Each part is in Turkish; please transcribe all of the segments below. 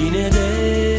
Yine de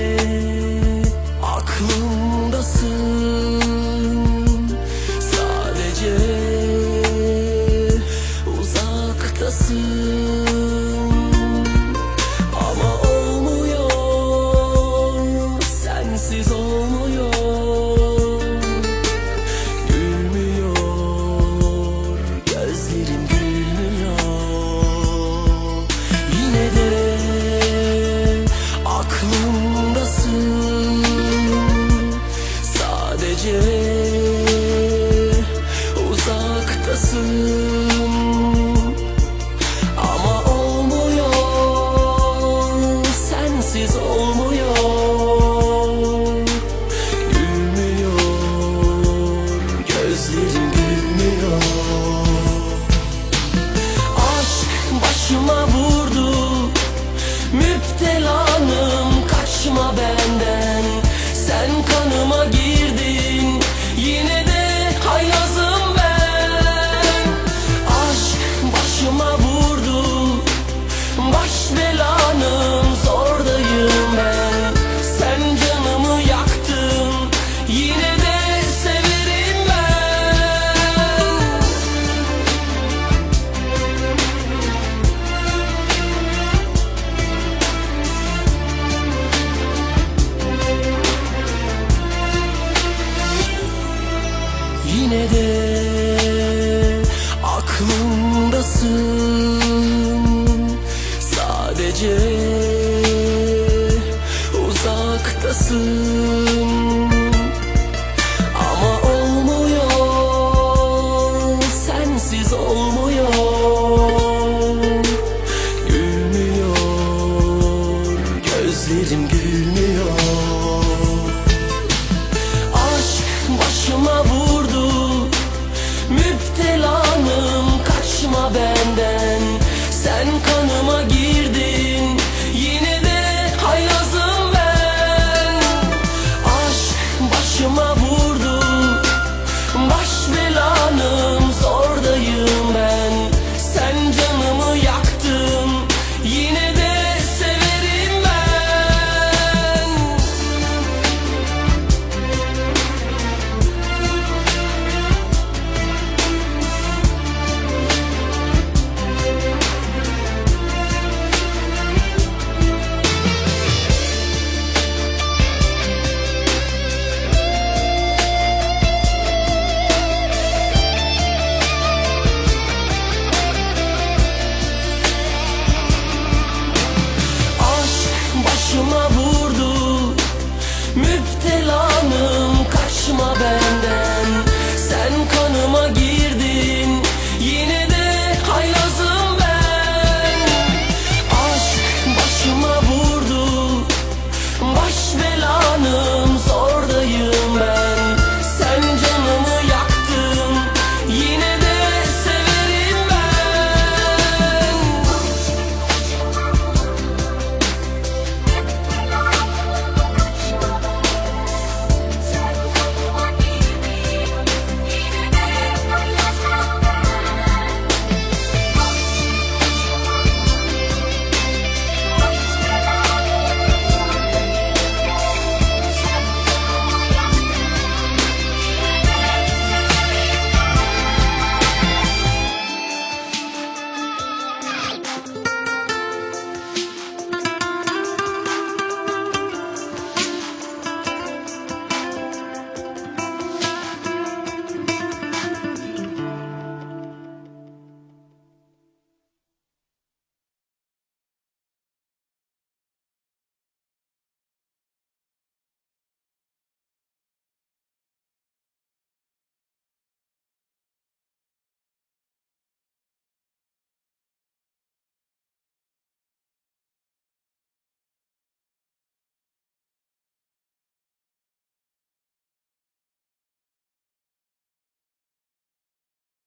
delanım kaçma benden. yine de aklımdasın. Sadece uzaktasın.